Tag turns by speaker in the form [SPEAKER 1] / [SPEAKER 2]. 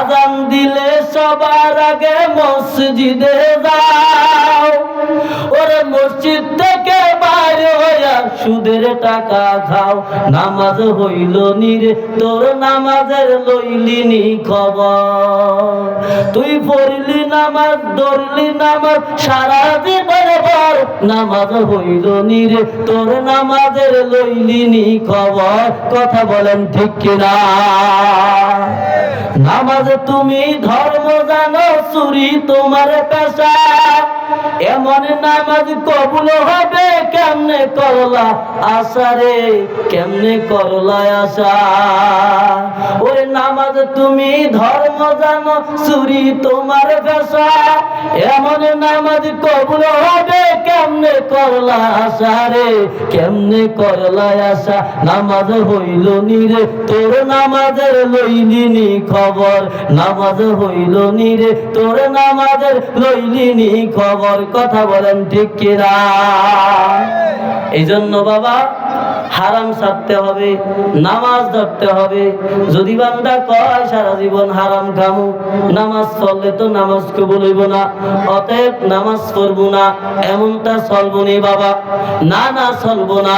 [SPEAKER 1] আজান দিলে সবার আগে মসজিদে যাও। ওরে মসজিদ থেকে বাইরে হইয়া সুদের টাকা খাও। নামাজ হইল নিরে তোর নামাজের লইলি নি খবর। তুই পড়লি নামাজ, ধরলি নামাজ, সারা জীবন ভর নামাজ হইল নিরে তোর নামাজের লইলি নি খবর। কথা বলেন ঠিক কিনা? তুমি ধর্ম জানো চুরি তোমার পেশা। এমন নামাজ কবুল হবে কেমনে করলা আশা রে? কেমনে করলা আশা? ওই নামাজ তুমি ধর্ম জানো, চুরি তোমার পেশা। এমন নামাজ কবুল হবে কেমনে করলা আশা রে? কেমনে করলা আশা? নামাজ হইল নিরে তোর নামাজের লইলি নি খবর। নামাজ হইল নিরে তোর নামাজের লইলি নি খবর কথা বলেন ঠিক কিনা? এই জন্য বাবা, হারাম হবে, নামাজ ধরতে হবে। যদি বান্দা কয়, সারা জীবন হারাম খামু, নামাজ চললে তো নামাজ কবুল হইব না, অতএব নামাজ পড়ব না, এমনটা চলবো নি বাবা। না না, চলবো না।